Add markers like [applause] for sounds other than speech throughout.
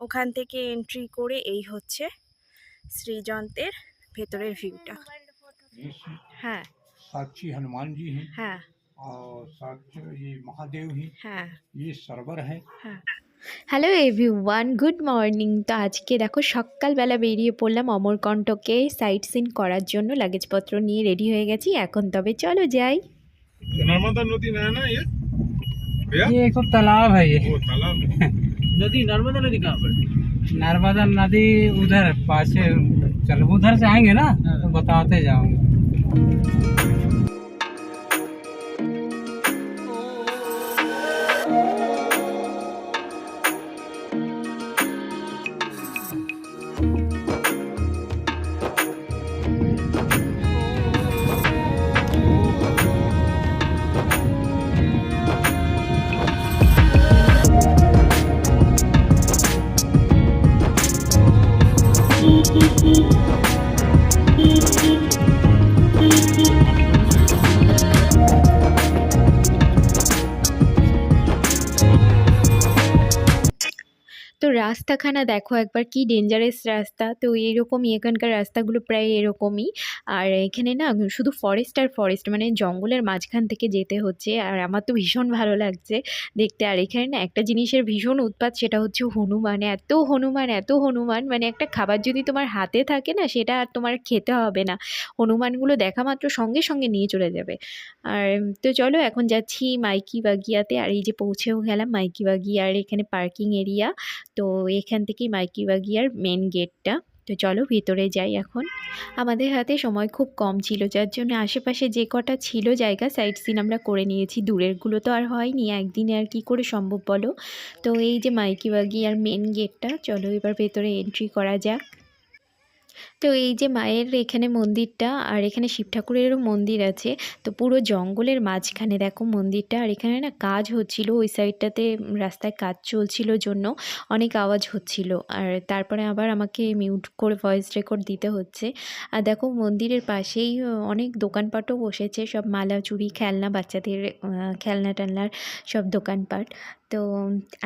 ওখান থেকে এন্ট্রি করে এই হচ্ছে শ্রীযন্ত্রের ভেতরের ভিউটা ये হ্যাঁ साक्षी हनुमान जी हैं হ্যাঁ और साक्षी ये महादेव ही হ্যাঁ ये सरवर है হ্যাঁ হ্যালো এভরিওয়ান গুড মর্নিং তো আজকে দেখো সকালবেলা বেরিয়ে পড়লাম অমরকণ্টকে সাইট সিন করার জন্য লাগেজপত্র নিয়ে রেডি হয়ে গেছি এখন তবে চলো যাই नर्मदा नदी में है ना ये भैया ये एक तो तालाब है ये वो तालाब नदी नर्मदा नदी कहाँ पर नर्मदा नदी उधर पास चलो उधर से आएँगे ना तो बताते जाऊँगे। রাস্তাখানা দেখো একবার, কি ডেঞ্জারাস রাস্তা। তো এরকমই এখানকার রাস্তাগুলো প্রায় এরকমই। আর এখানে না শুধু ফরেস্ট আর ফরেস্ট মানে জঙ্গলের মাঝখান থেকে যেতে হচ্ছে। আর আমার তো ভীষণ ভালো লাগছে দেখতে। আর এখানে না একটা জিনিসের ভীষণ উৎপাত, সেটা হচ্ছে হনুমান। এত হনুমান এত হনুমান মানে একটা খাবার যদি তোমার হাতে থাকে না, সেটা আর তোমার খেতে হবে না। হনুমানগুলো দেখা মাত্র সঙ্গে সঙ্গে নিয়ে চলে যাবে। আর তো চলো এখন যাচ্ছি মাইকি বাগিয়াতে আর এই যে পৌঁছেও গেলাম মাইকি বাগিয়ার এখানে পার্কিং এরিয়া তো এখান থেকেই মাইকি বাগিয়ার মেন গেটটা তো চলো ভিতরে যাই এখন। আমাদের হাতে সময় খুব কম ছিল, যার জন্য আশেপাশে যে কটা ছিল জায়গা সাইট সিন আমরা করে নিয়েছি। দূরেরগুলো তো আর হয়নি, একদিনে আর কি করে সম্ভব বলো? তো এই যে মাইকি বাগিয়ার মেন গেটটা চলো এবার ভেতরে এন্ট্রি করা যাক। তো এই যে মায়ের এখানে মন্দিরটা আর এখানে শিব ঠাকুরেরও মন্দির আছে, তো পুরো জঙ্গলের মাঝখানে দেখো মন্দিরটা আর এখানে না কাজ হচ্ছিল, ওই সাইডটাতে রাস্তায় কাজ চলছিল জন্য অনেক আওয়াজ হচ্ছিল। আর তারপরে আবার আমাকে মিউট করে ভয়েস রেকর্ড দিতে হচ্ছে। আর দেখো মন্দিরের পাশেই অনেক দোকানপাটও বসেছে, সব মালা, চুড়ি, খেলনা, বাচ্চাদের খেলনা টেলনার সব দোকানপাট। তো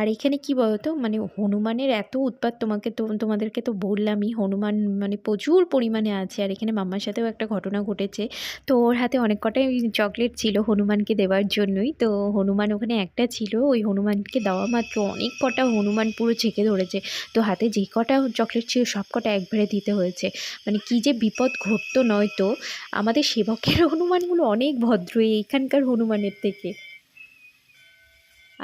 আর এখানে কি বলতো মানে হনুমানের এত উৎপাত তোমাকে তো, তোমাদেরকে তো বললামই, হনুমান মানে প্রচুর পরিমাণে আছে। আর এখানে মাম্মার সাথেও একটা ঘটনা ঘটেছে। তো ওর হাতে অনেক কটাই চকলেট ছিল হনুমানকে দেওয়ার জন্যই। তো হনুমান ওখানে একটা ছিল। ওই হনুমানকে দেওয়া মাত্র অনেক কটা হনুমান পুরো ছেঁকে ধরেছে। তো হাতে যে কটা চকলেট ছিল সব কটা একবারে দিতে হয়েছে। মানে কি যে বিপদ ঘটতো নয়তো। আমাদের সেবকের হনুমানগুলো অনেক ভদ্র। এইখানকার হনুমানের থেকে।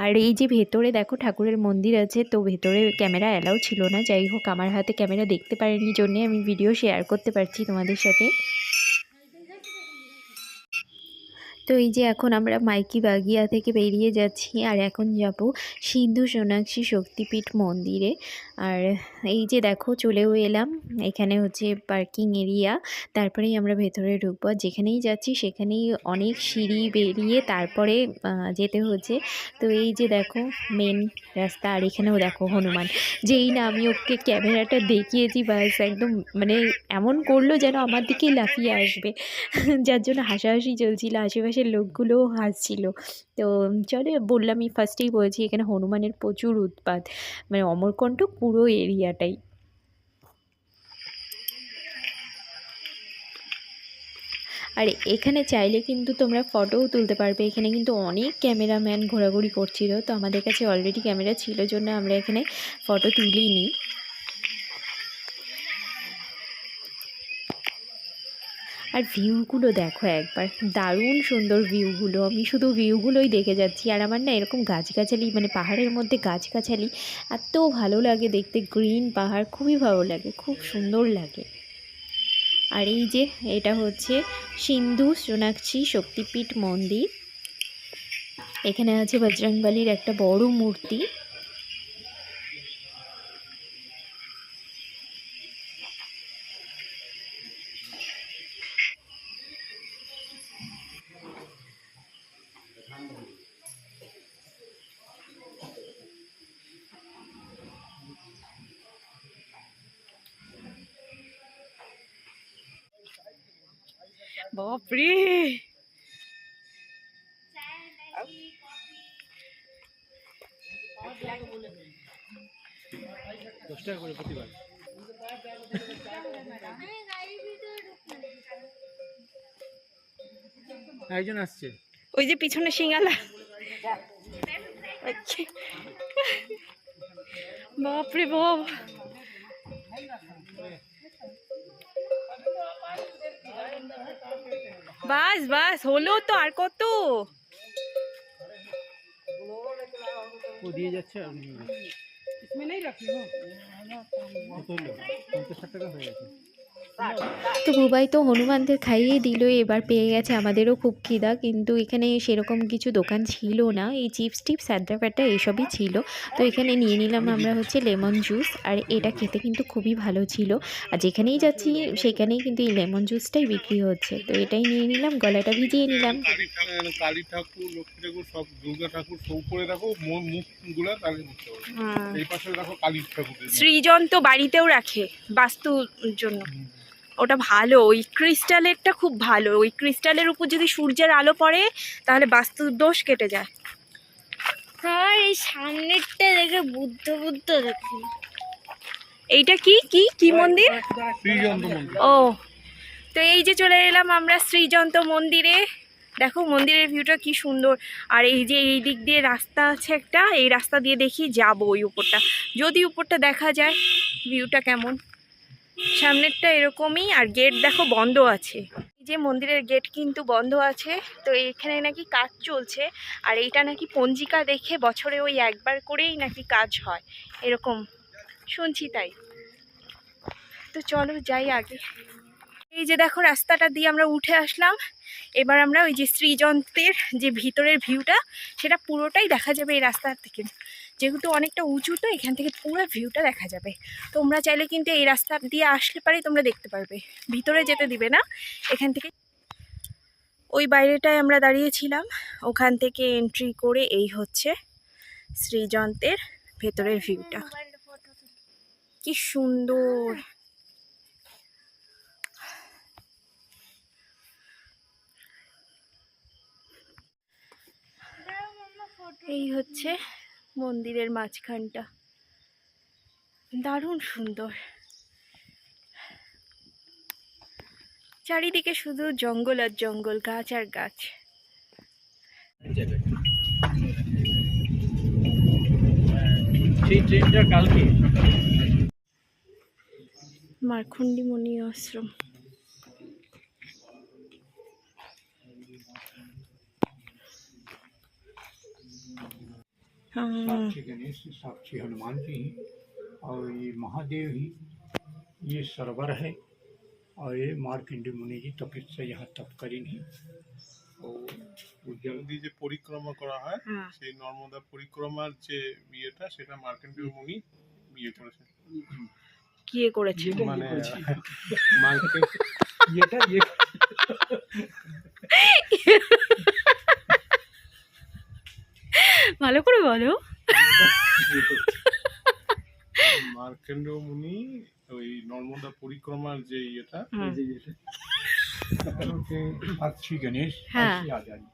আর এই যে ভেতরে দেখো ঠাকুরের মন্দির আছে, তো ভেতরে ক্যামেরা অ্যালাউ ছিল না। যাই হোক, আমার হাতে ক্যামেরা দেখতে পারেনি জন্যে আমি ভিডিও শেয়ার করতে পারছি তোমাদের সাথে। তো এই যে এখন আমরা মাইকি বাগিয়া থেকে বেরিয়ে যাচ্ছি, আর এখন যাব সিন্ধু সোনাক্ষী শক্তিপীঠ মন্দিরে। আর এই যে দেখো চলেও এলাম, এখানে হচ্ছে পার্কিং এরিয়া। তারপরেই আমরা ভেতরে ঢুকবো যেখানেই যাচ্ছি সেখানেই অনেক সিঁড়ি বেরিয়ে তারপরে যেতে হচ্ছে। তো এই যে দেখো মেন রাস্তা, আর এখানেও দেখো হনুমান। যেই না আমি ওকে ক্যামেরাটা দেখিয়েছি, বাস একদম মানে এমন করল যেন আমার দিকেই লাফিয়ে আসবে। যার জন্য হাসাহাসি চলছিল আশেপাশের লোকগুলোও হাসছিল। তো চলে বললামই ফার্স্টেই বলছি এখানে হনুমানের প্রচুর উৎপাত। মানে অমরকণ্ঠ পুরো এরিয়াটাই। আর এখানে চাইলে কিন্তু তোমরা ফটোও তুলতে পারবে। এখানে কিন্তু অনেক ক্যামেরাম্যান ঘোরাঘুরি করছিল। তো আমাদের কাছে অলরেডি ক্যামেরা ছিল, জন্য আমরা এখানে ফটো তুলিনি। আর ভিউগুলো দেখো একবার। দারুণ সুন্দর ভিউগুলো আমি শুধু ভিউগুলোই দেখে যাচ্ছি। আর আমার না এরকম গাছগাছালি মানে পাহাড়ের মধ্যে গাছগাছালি, এত ভালো লাগে দেখতে। গ্রিন পাহাড় খুবই ভালো লাগে, খুব সুন্দর লাগে। আর এই যে, এটা হচ্ছে সিন্ধু সোনাক্ষী শক্তিপীঠ মন্দির। এখানে আছে বজরংবলির একটা বড় মূর্তি। বাপরে। দশ টাকা করে প্রতিবার। একজন আসছে। ওই যে পিছনে সিঙ্গালা। আচ্ছা। বাপরে বাপ। বাস বাস হলো তো আর কত? ও দিয়ে যাচ্ছে। ষাট টাকা হয়ে গেছে। তো বুবাই তো হনুমানদের খাইয়ে দিল এবার পেয়ে গেছে আমাদেরও খুব খিদা কিন্তু এখানে সেরকম কিছু দোকান ছিল না। এই চিপস টিপস স্যাদ্রা ফ্যাটা এসবই ছিল। তো এখানে নিয়ে নিলাম আমরা হচ্ছে লেমন জুস আর এটা খেতে কিন্তু খুবই ভালো ছিল। আর যেখানেই যাচ্ছি সেখানেই কিন্তু এই লেমন জুসটাই বিক্রি হচ্ছে। তো এটাই নিয়ে নিলাম গলাটা ভিজিয়ে নিলাম। কালী ঠাকুর লক্ষ্মী ঠাকুর সব দুর্গা ঠাকুর সব করে রাখো মুখগুলা তাহলে এই পাশে রাখো কালী। সৃজন তো বাড়িতেও রাখে বাস্তুর জন্য। ওটা ভালো। ওই ক্রিস্টালেরটা খুব ভালো। ওই ক্রিস্টালের উপর যদি সূর্যের আলো পড়ে তাহলে বাস্তুর দোষ কেটে যায়। আর এই সামনেরটা দেখে বুদ্ধ বুদ্ধ দেখি এইটা কি? কি? কি মন্দির? মন্দির। ও। তো এই যে চলে এলাম আমরা শ্রীযন্ত মন্দিরে। দেখো মন্দিরের ভিউটা কি সুন্দর। আর এই যে এই দিক দিয়ে রাস্তা আছে একটা এই রাস্তা দিয়ে দেখি যাব ওই উপরটা। যদি উপরটা দেখা যায় ভিউটা কেমন? সামনেরটা এরকমই, আর গেট দেখো বন্ধ আছে। যে মন্দিরের গেট কিন্তু বন্ধ আছে, তো এখানে নাকি কাজ চলছে, আর এইটা নাকি পঞ্জিকা দেখে বছরে ওই একবার করেই নাকি কাজ হয়, এরকম। শুনছি তাই। তো চলো যাই আগে। এই যে দেখো রাস্তাটা দিয়ে আমরা উঠে আসলাম। এবার আমরা ওই যে শ্রীযন্ত্রের যে ভিতরের ভিউটা, সেটা পুরোটাই দেখা যাবে এই রাস্তার থেকে। যেহেতু অনেকটা উঁচু, তো এখান থেকে পুরো ভিউটা দেখা যাবে। তোমরা চাইলে কিন্তু এই রাস্তা দিয়ে আসলে পারে তোমরা দেখতে পারবে। ভিতরে যেতে দিবে না, এখান থেকে। ওই বাইরেটায় আমরা দাঁড়িয়েছিলাম। ওখান থেকে এন্ট্রি করে এই হচ্ছে শ্রীযন্ত্রের ভেতরের ভিউটা। কি সুন্দর! এই হচ্ছে মন্দিরের মাঝখানটা। দারুণ সুন্দর। চারিদিকে শুধু জঙ্গল আর জঙ্গল গাছ আর গাছ। মারখুন্ডি মুনি আশ্রম। साक्षी गणेश साक्षी हनुमान जी हैं और ये महादेव ही ये सरवर है और ये मार्कंडी मुनि जी तपस्या यहाँ तप करी नहीं और उज्जवल নদী যে পরিক্রমা করা হয় हाँ সেই নর্মদা পরিক্রমার যে বিয়েটা সেটা মার্কেন্ডীয় মুনি বিয়ে করেছে কিয়ে করেছে মানে মার্কেট এটা ये [laughs] ভালো করে বলো মার্কেন্ডীয় মুনি ওই নর্মদা পরিক্রমার যে ইয়েটা হুম। साक्षी गणेश हाँ। ऐसे आ जाइए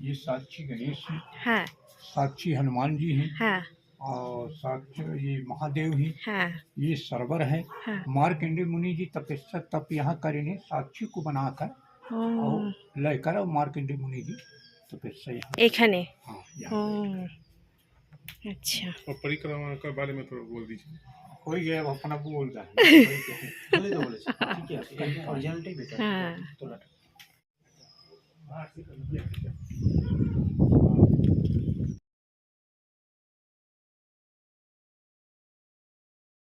ये साक्षी गणेश हैं হ্যাঁ साक्षी हनुमान जी हैं হ্যাঁ और साक्षी ये महादेव ही হ্যাঁ ये सरवर है हाँ। मार्कंडे मुनि जी तपस्या तप यहाँ करेंगे साक्षी को बनाकर ও और लेकर और मार्कंडे मुनि जी तपस्या यहाँ এখানে हाँ ও यहाँ আচ্ছা और परिक्रमा के बारे में थोड़ा बोल दीजिए हो गया अब अपना बोल रहा है হ্যাঁ তোলাটা